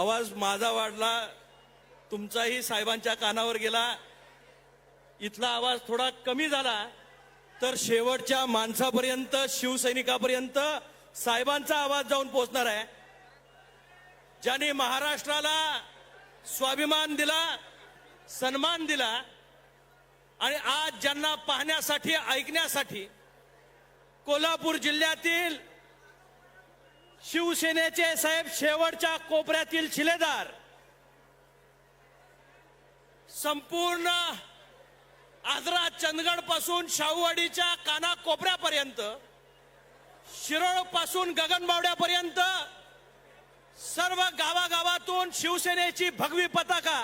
आवाज माझा वाढला. तुमचाही साहेबांच्या कानावर गेला. इथला आवाज थोडा कमी झाला. तर शेवटच्या माणसापर्यंत शिवसैनिकापर्यंत साहेबांचा आवाज जाऊन पोहोचणार आहे. ज्यांनी महाराष्ट्राला स्वाभिमान दिला सन्मान दिला आणि आज ज्यांना पाहण्यासाठी ऐकण्यासाठी कोल्हापूर जिल्ह्यातील शिवसेनेचे साहेब शेवटच्या कोपऱ्यातील शिलेदार. संपूर्ण आजरा चंदगडपासून शाहूवाडीच्या काना कोपऱ्यापर्यंत शिरोळपासून गगनबावड्यापर्यंत सर्व गावागावातून शिवसेनेची भगवी पताका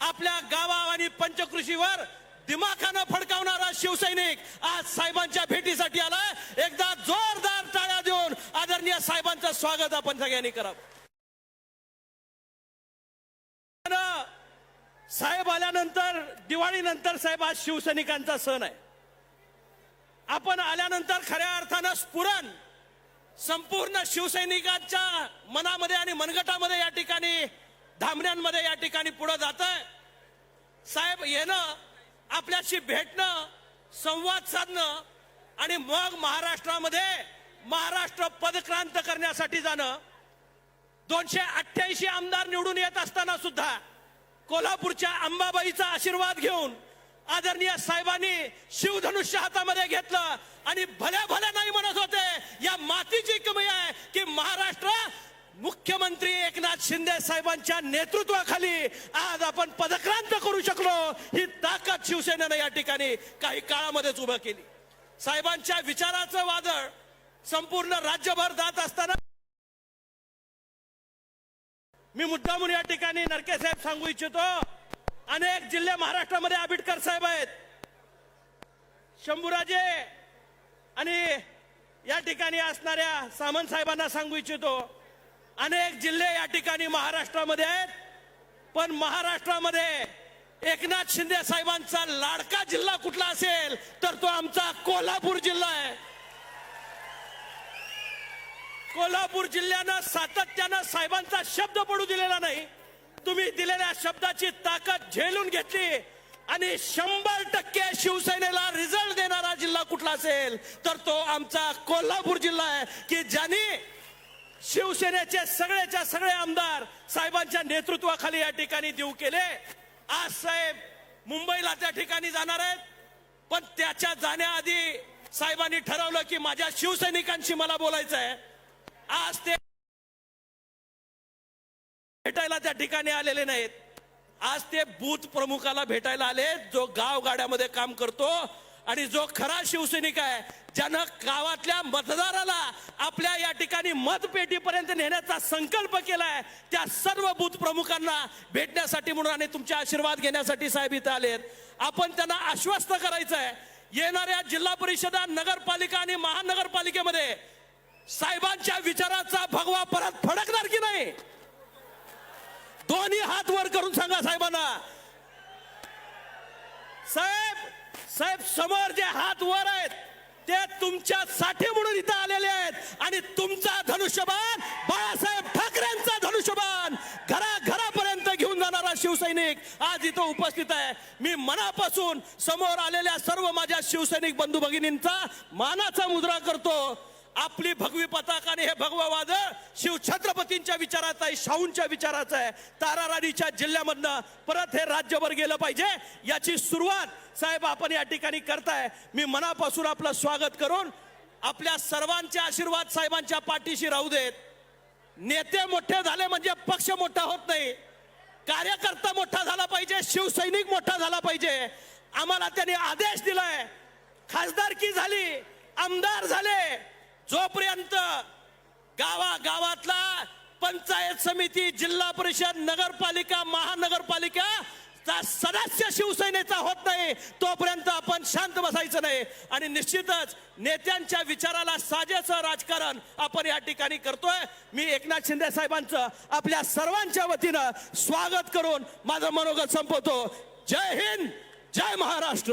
आपल्या गावा आणि पंचकृषीवर दिमाखानं फडकावणारा शिवसैनिक आज साहेबांच्या भेटी आदरणीय साहेबांचं स्वागत आपण सगळ्यांनी करावं. साहेब आल्यानंतर दिवाळीनंतर साहेब आज शिवसैनिकांचा सण आहे. आपण आल्यानंतर खऱ्या अर्थानं स्फुरण संपूर्ण शिवसैनिकांच्या मनामध्ये आणि मनगटामध्ये या ठिकाणी धामण्यांमध्ये या ठिकाणी पुढे जात आहे साहेब येणं आपल्याशी भेटणं संवाद साधणं आणि मग महाराष्ट्रामध्ये महाराष्ट्र पदक्रांत करण्यासाठी जाणं दोनशे अठ्ठ्याऐंशी आमदार निवडून येत असताना सुद्धा कोल्हापूरच्या अंबाबाईचा आशीर्वाद घेऊन आदरणीय साहेबांनी शिवधनुष्य हातामध्ये घेतलं आणि भल्या भल्या नाही म्हणत होते. या मातीची कमी आहे की महाराष्ट्र मुख्यमंत्री एकनाथ शिंदे साहेबांच्या नेतृत्वाखाली आज आपण पदक्रांत करू शकलो. ही ताकद शिवसेनेनं या ठिकाणी काही काळामध्येच उभं केली. साहेबांच्या विचाराचं वादळ संपूर्ण राज्यभर जात असताना मी मुद्दामून या ठिकाणी नरके साहेब सांगू इच्छितो. अनेक जिल्हे महाराष्ट्रामध्ये आंबेडकर साहेब आहेत. शंभूराजे आणि या ठिकाणी असणाऱ्या सामंत साहेबांना सांगू इच्छितो. अनेक जिल्हे या ठिकाणी महाराष्ट्रामध्ये आहेत. पण महाराष्ट्रामध्ये एकनाथ शिंदे साहेबांचा लाडका जिल्हा कुठला असेल तर तो आमचा कोल्हापूर जिल्हा आहे. कोल्हापूर जिल्ह्यानं सातत्यानं साहेबांचा शब्द पडू दिलेला नाही. तुम्ही दिलेल्या शब्दाची ताकद झेलून घेतली आणि शंभर टक्के शिवसेनेला रिझल्ट देणारा जिल्हा कुठला असेल तर तो आमचा कोल्हापूर जिल्हा आहे. की ज्यांनी शिवसेनेचे सगळेच्या सगळे आमदार साहेबांच्या नेतृत्वाखाली या ठिकाणी देऊ केले आज साहेब मुंबईला त्या ठिकाणी जाणार आहेत. पण त्याच्या जाण्याआधी साहेबांनी ठरवलं की माझ्या शिवसैनिकांशी मला बोलायचं आहे आज ते भेटायला त्या ठिकाणी आलेले नाहीत. आज ते बूथ प्रमुखाला भेटायला आले जो गाव गाड्यामध्ये काम करतो आणि जो खरा शिवसैनिक आहे ज्यानं गावातल्या मतदाराला आपल्या या ठिकाणी मतपेटीपर्यंत नेण्याचा संकल्प केलाय त्या सर्व बूथ प्रमुखांना भेटण्यासाठी म्हणून आणि तुमचे आशीर्वाद घेण्यासाठी साहेब इथे आलेत. आपण त्यांना आश्वस्त करायचं आहे येणाऱ्या जिल्हा परिषदा नगरपालिका आणि महानगरपालिकेमध्ये साहेबांच्या विचाराचा भगवा परत फडकणार की नाही? दोन्ही हात वर करून सांगा साहेबांना. साहेब साहेब समोर जे हात वर आहेत ते तुमच्यासाठी म्हणून इथं आलेले आहेत. आणि तुमचा धनुष्यबाण बाळासाहेब ठाकरेंचा धनुष्यबाण घराघरापर्यंत घेऊन जाणारा शिवसैनिक आज इथं उपस्थित आहे. मी मनापासून समोर आलेल्या सर्व माझ्या शिवसैनिक बंधू भगिनींचा मानाचा मुद्रा करतो. आपली भगवी पताका आणि हे भगवा वाद शिव छत्रपतींच्या विचाराचं आहे शाहूंच्या विचाराचं आहे. ताराराणीच्या जिल्ह्यामधनं परत हे राज्यभर गेलं पाहिजे. याची सुरुवात साहेब आपण या ठिकाणी करताय. मी मनापासून आपलं स्वागत करून आपल्या सर्वांचे आशीर्वाद साहेबांच्या पाठीशी राहू देत. नेते मोठे झाले म्हणजे पक्ष मोठा होत नाही. कार्यकर्ता मोठा झाला पाहिजे शिवसैनिक मोठा झाला पाहिजे. आम्हाला त्यांनी आदेश दिलाय. खासदारकी झाली आमदार झाले. जोपर्यंत गावा गावातला पंचायत समिती जिल्हा परिषद नगरपालिका महानगरपालिका सदस्य शिवसेनेचा होत नाही तोपर्यंत आपण शांत बसायचं नाही. आणि निश्चितच नेत्यांच्या विचाराला साजेचं राजकारण आपण या ठिकाणी करतोय. मी एकनाथ शिंदे साहेबांचं आपल्या सर्वांच्या वतीनं स्वागत करून माझं मनोगत संपवतो. Jai Hind Jai Maharashtra.